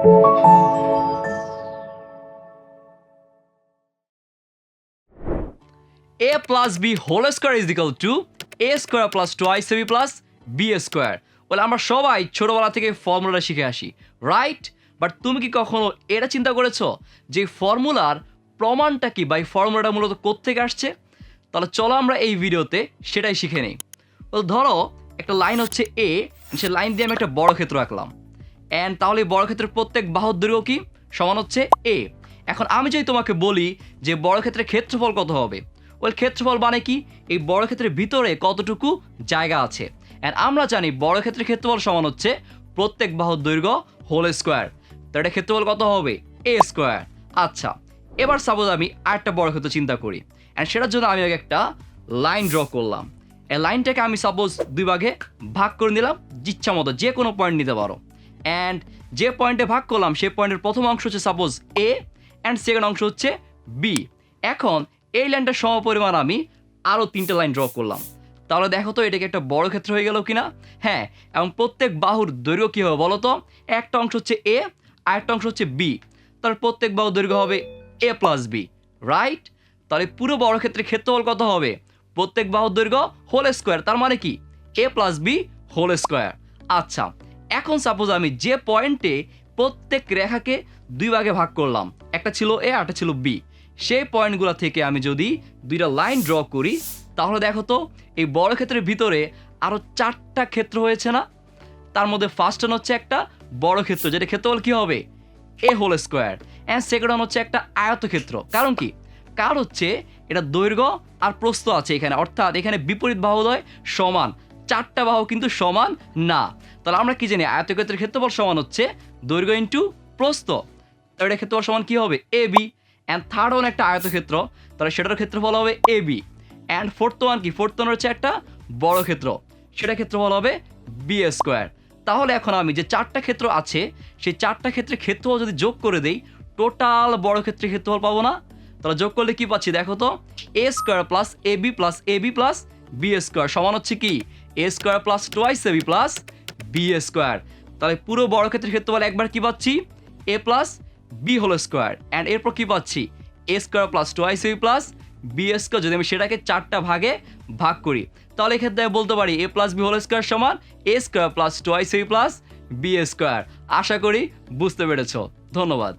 a plus b whole square is equal to a square plus twice ab plus b square বলে আমরা সবাই ছোটবেলা থেকে ফর্মুলাটা শিখে আসি। রাইট বাট তুমি কি কখনো এটা চিন্তা করেছ যে ফর্মুলার প্রমাণটা কি বা এই ফর্মুলাটা মূলত কোত্থেকে আসছে? তাহলে চলো আমরা এই ভিডিওতে সেটাই শিখে নিই। ধরো একটা লাইন হচ্ছে এ সে লাইন দিয়ে আমি একটা বড় ক্ষেত্র আঁকলাম। অ্যান্ড তাহলে এই বড় ক্ষেত্রের প্রত্যেক বাহুর দৈর্ঘ্য কি? সমান হচ্ছে এ এখন আমি যদি তোমাকে বলি যে বড় ক্ষেত্রের ক্ষেত্রফল কত হবে? ওই ক্ষেত্রফল মানে কি? এই বড় ক্ষেত্রের ভিতরে কতটুকু জায়গা আছে? অ্যান্ড আমরা জানি বড় ক্ষেত্রের ক্ষেত্রফল সমান হচ্ছে প্রত্যেক বাহুর দৈর্ঘ্য হোল স্কোয়ার তো এটা ক্ষেত্রফল কত হবে? এ স্কোয়ার আচ্ছা এবার সাপোজ আমি আরেকটা বড় ক্ষেত্র চিন্তা করি। অ্যান্ড সেটার জন্য আমি আগে একটা লাইন ড্র করলাম। এই লাইনটাকে আমি সাপোজ দুই ভাগে ভাগ করে নিলাম। ইচ্ছা মতো যে কোনো পয়েন্ট নিতে পারো। অ্যান্ড যে পয়েন্টে ভাগ করলাম সেই পয়েন্টের প্রথম অংশ হচ্ছে সাপোজ এ অ্যান্ড সেকেন্ড অংশ হচ্ছে বি এখন এই লাইনটার সমপরিমাণ আমি আরও তিনটে লাইন ড্র করলাম। তাহলে দেখো তো, এটাকে একটা বড় ক্ষেত্র হয়ে গেল কিনা? হ্যাঁ এবং প্রত্যেক বাহুর দৈর্ঘ্য কী হবে বলো তো? একটা অংশ হচ্ছে এ আর একটা অংশ হচ্ছে বি তাহলে প্রত্যেক বাহুর দৈর্ঘ্য হবে এ প্লাস বি রাইট তাহলে পুরো বড় ক্ষেত্রে ক্ষেত্রফল কত হবে? প্রত্যেক বাহুর দৈর্ঘ্য হোল স্কোয়ার তার মানে কি? A plus b whole square আচ্ছা এখন সাপোজ আমি যে পয়েন্টে প্রত্যেক রেখাকে দুই ভাগে ভাগ করলাম, একটা ছিল এ একটা ছিল বি সেই পয়েন্টগুলো থেকে আমি যদি দুইটা লাইন ড্র করি, তাহলে দেখো তো, এই বড় ক্ষেত্রের ভিতরে আরও চারটা ক্ষেত্র হয়েছে না? তার মধ্যে ফার্স্ট ওয়ান হচ্ছে একটা বড় ক্ষেত্র, যেটা ক্ষেত্রফল কী হবে? A whole square and second one হচ্ছে একটা আয়তক্ষেত্র। কারণ কি? কার হচ্ছে, এটা দৈর্ঘ্য আর প্রস্থ আছে এখানে। অর্থাৎ এখানে বিপরীত বাহুদয় সমান। চারটা বাহু কিন্তু সমান? না। তাহলে আমরা কি জানি? আয়তক্ষেত্রের ক্ষেত্রফল সমান হচ্ছে দৈর্ঘ্য ইন্টু প্রস্থ। তো এটা ক্ষেত্রফল সমান কি হবে? A b and third one একটা আয়তক্ষেত্র। তাহলে সেটার ক্ষেত্রফল হবে a b and fourth one কি? ফোর্থ ওয়ান হচ্ছে একটা বড় ক্ষেত্র। সেটা ক্ষেত্রফল হবে বি স্কোয়ার তাহলে এখন আমি যে চারটা ক্ষেত্র আছে, সেই চারটা ক্ষেত্রে ক্ষেত্রফল যদি যোগ করে দেই টোটাল বড় ক্ষেত্রে ক্ষেত্রফল পাবো না? তাহলে যোগ করলে কি পাচ্ছি? দেখো তো a square plus a b plus a b plus b square সমান হচ্ছে কি? A square plus twice a b plus b square তাহলে পুরো বড় ক্ষেত্রের ক্ষেত্রফল একবার কি পাচ্ছি? A plus b whole square and এরপর কি পাচ্ছি? A square plus twice a b plus b square যদি আমি সেটাকে চারটা ভাগে ভাগ করি, তাহলে এক্ষেত্রে আমি বলতে পারি a plus b whole square সমান a square plus twice a plus b square আশা করি বুঝতে পেরেছ। ধন্যবাদ।